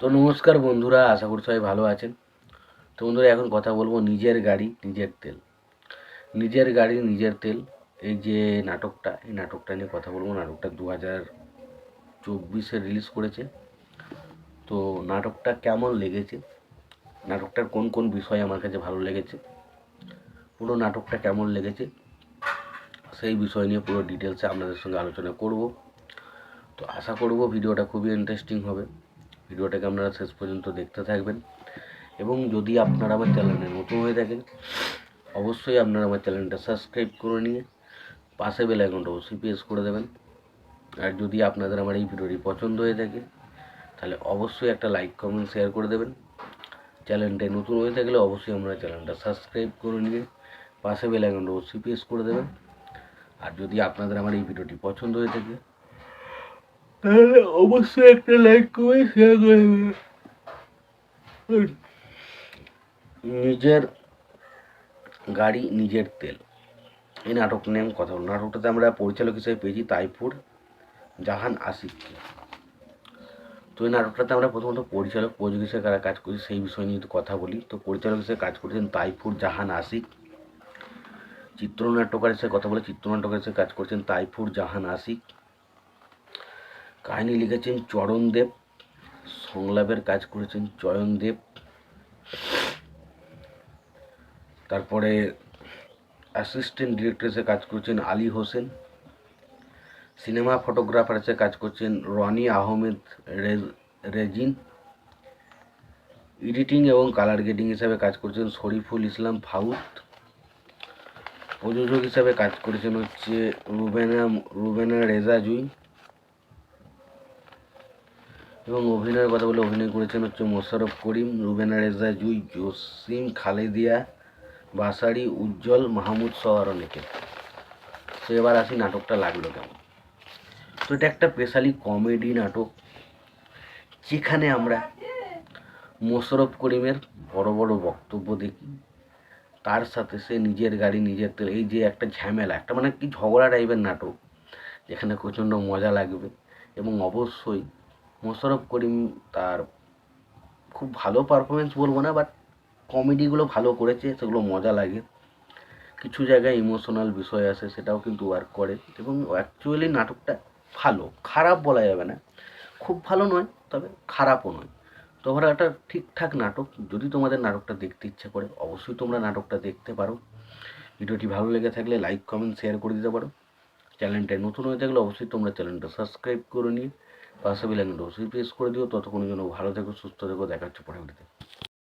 তো নমস্কার বন্ধুরা, আশা করি সবাই ভালো আছেন। তো বন্ধুরা, এখন কথা বলব নিজের গাড়ি, নিজের তেল। নিজের গাড়ি, নিজের তেল, এই যে নাটকটা, এই নাটকটা নিয়ে কথা বলব। নাটকটা দু হাজার চব্বিশে রিলিজ করেছে। তো নাটকটা কেমন লেগেছে? নাটকটার কোন কোন বিষয় আমার কাছে ভালো লেগেছে? পুরো নাটকটা কেমন লেগেছে? সেই বিষয় নিয়ে পুরো ডিটেলসে আপনাদের সঙ্গে আলোচনা করব। তো আশা করব ভিডিওটা খুবই ইন্টারেস্টিং হবে। ভিডিওটাকে আপনারা শেষ পর্যন্ত দেখতে থাকবেন। এবং যদি আপনারা আমার চ্যানেলে নতুন হয়ে থাকেন, অবশ্যই আপনারা আমার চ্যানেলটা সাবস্ক্রাইব করে নিয়ে পাশে বেল আইকনটা অবশ্যই প্রেস করে দেবেন। আর যদি আপনাদের আমার এই ভিডিওটি পছন্দ হয়ে থাকে, তাহলে অবশ্যই একটা লাইক, কমেন্ট, শেয়ার করে দেবেন। চ্যানেলটায় নতুন হয়ে থাকলে অবশ্যই আপনারা চ্যানেলটা সাবস্ক্রাইব করে নিয়ে পাশে বেল আইকনটা অবশ্যই প্রেস করে দেবেন। আর যদি আপনাদের আমার এই ভিডিওটি পছন্দ হয়ে থাকে তাহলে অবশ্যই একটা লাইক করে শেয়ার করে নিজের গাড়ি, নিজের তেল। এই নাটক নিয়ে আমি কথা বলব। নাটকটাতে আমরা পরিচালক হিসেবে পেয়েছি তাইপুর জাহান আশিককে তো এই নাটকটাতে আমরা প্রথমত পরিচালক, প্রযোজক হিসেবে কারা কাজ করছি সেই বিষয় নিয়ে কথা বলি। তো পরিচালক হিসেবে কাজ করেছেন তাইপুর জাহান আশিক চিত্রনাট্যকার হিসেবে কথা বলে চিত্রনাট্যকার হিসেবে কাজ করছেন তাইপুর জাহান আশিক কাহিনী লিখেছেন চরণ দেব, সংলাপের কাজ করেছেন চয়ন দেব। তারপরে অ্যাসিস্ট্যান্ট ডিরেক্টর হিসেবে কাজ করছেন আলী হোসেন। সিনেমা ফটোগ্রাফার হিসেবে কাজ করছেন রনি আহমেদ রেজ- রেজিন। এডিটিং এবং কালার গ্রেডিং হিসাবে কাজ করছেন শরীফুল ইসলাম ফাউদ প্রযোজক হিসাবে কাজ করেছেন হচ্ছে রুবেনা রুবেনা রেজা জুই এবং অভিনয়ের কথা বলে অভিনয় করেছেন হচ্ছে মোশাররফ করিম, রুবেনা রেজা জুই জসিম, খালেদিয়া বাসারি, উজ্জ্বল, মাহমুদ সহ আরও অনেকে তো এবার আসি নাটকটা লাগল কেমন? তো এটা একটা স্পেশালি কমেডি নাটক, যেখানে আমরা মোশাররফ করিমের বড় বড় বক্তব্য দেখি, তার সাথে সে নিজের গাড়ি, নিজের তেল, এই যে একটা ঝামেলা, একটা মানে কি ঝগড়া টাইপের নাটক, যেখানে প্রচণ্ড মজা লাগবে এবং অবশ্যই মোশাররফ করিম তার খুব ভালো পারফরমেন্স বলব না বাট কমেডিগুলো ভালো করেছে, সেগুলো মজা লাগে। কিছু জায়গায় ইমোশনাল বিষয় আছে, সেটাও কিন্তু ওয়ার্ক করে। এবং অ্যাকচুয়ালি নাটকটা ভালো, খারাপ বলা যাবে না। খুব ভালো নয়, তবে খারাপও নয়। তোমরা একটা ঠিকঠাক নাটক, যদি তোমাদের নাটকটা দেখতে ইচ্ছা করে, অবশ্যই তোমরা নাটকটা দেখতে পারো। ভিডিওটি ভালো লেগে থাকলে লাইক কমেন্ট শেয়ার করে দিতে পারো। চ্যানেলটায় নতুন হয়ে থাকলে অবশ্যই তোমরা চ্যানেলটা সাবস্ক্রাইব করে নিয়ে পাশে বেলাইকনটা অবশ্যই প্রেস করে দিও, ততক্ষণের জন্য ভালো থেকো, সুস্থ থেকো, দেখাচ্ছে হচ্ছে পরবর্তীতে